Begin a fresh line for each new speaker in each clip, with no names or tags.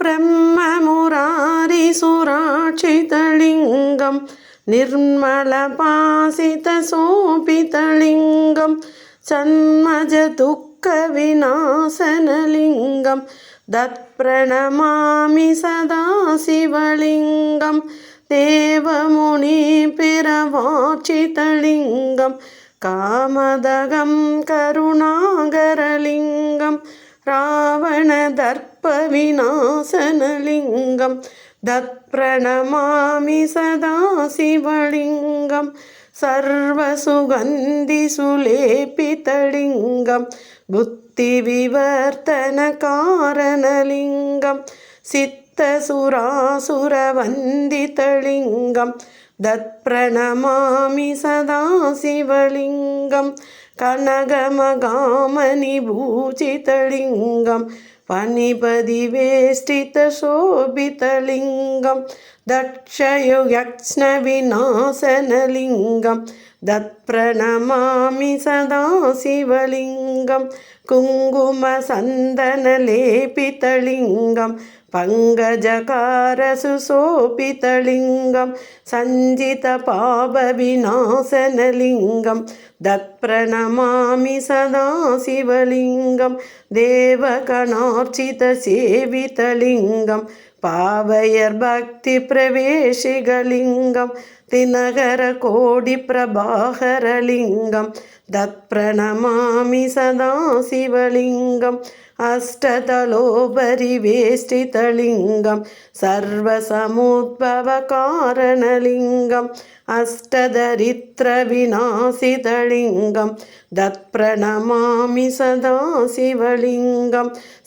ब्रह्ममुरारिसुराक्षितलिङ्गं निर्मलपासितशोभितलिङ्गं सन्मजदुःखविनाशनलिङ्गं दत्प्रणमामि सदा शिवलिङ्गं देवमुनिपिरवाचितलिङ्गं कामदगं करुणागरलिङ्गं விநாசனலிங்கம் தத்பிரணமாமி சதாசிவலிங்கம். சர்வசுகந்தி சுலேபிதலிங்கம் புத்தி விவர்த்தன காரணலிங்கம் சித்தசுராசுரவந்திதலிங்கம். தத்பிரணமாமி சதாசிவலிங்கம். கனகமகாமணி பூஜிதலிங்கம் పనిపది వేష్టిత శోభితలింగం दक्षयुयक्ष्णविनाशनलिङ्गं दत्प्रणमामि सदा शिवलिङ्गं कुङ्कुमसन्दनलेपितलिङ्गं पङ्कजकारसुशोभितलिङ्गं सञ्जितपापविनाशनलिङ्गं दत्प्रणमामि सदा शिवलिङ्गं देवगणार्चितसेवितलिङ्गं പാവയർ ഭക്തി പ്രവേശികലിംഗം தினகர கோடி பிரபாகரலிங்கம் தத் பிரணமாமி சதா சிவலிங்கம் அஷ்டதலோபரி வேஷ்டிதலிங்கம் சர்வசமுத்பவகாரணலிங்கம் அஷ்டதரித்திர விநாசிதலிங்கம் தத் பிரணமாமி சதா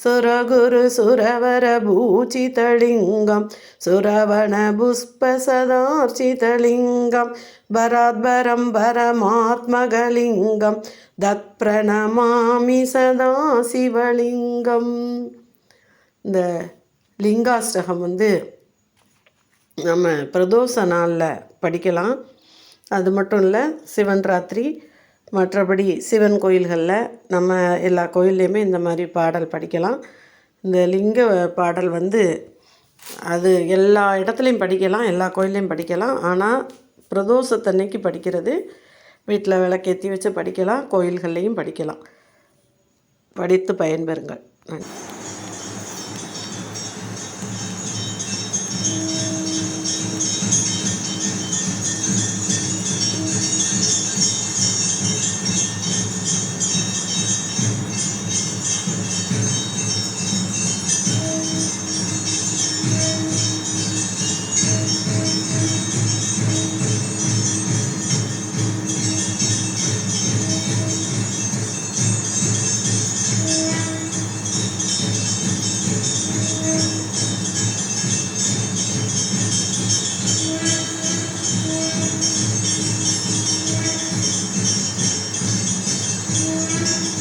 சுரகுரு சுரவர பூஜிதலிங்கம் சுரவண புஷ்ப சதார்ச்சிதலிங்கம் सुरवणपुष्पसदार्चितलिङ्गं भराद्भरं परमात्मकलिङ्गं தத்பிரணமாமி சதா சிவலிங்கம் இந்த லிங்காஷ்டகம் வந்து நம்ம பிரதோஷ நாளில் படிக்கலாம் அது மட்டும் இல்லை சிவன் ராத்திரி மற்றபடி சிவன் கோயில்களில் நம்ம எல்லா கோயில்லையுமே இந்த மாதிரி பாடல் படிக்கலாம் இந்த லிங்க பாடல் வந்து அது எல்லா இடத்துலையும் படிக்கலாம் எல்லா கோயில்லையும் படிக்கலாம். ஆனால் பிரதோஷத்தன்னைக்கு படிக்கிறது வீட்டில் விளக்கேற்றி வச்சு படிக்கலாம் கோயில்கள்லேயும் படிக்கலாம். படித்து பயன்பெறுங்கள். நன்றி. Thank you.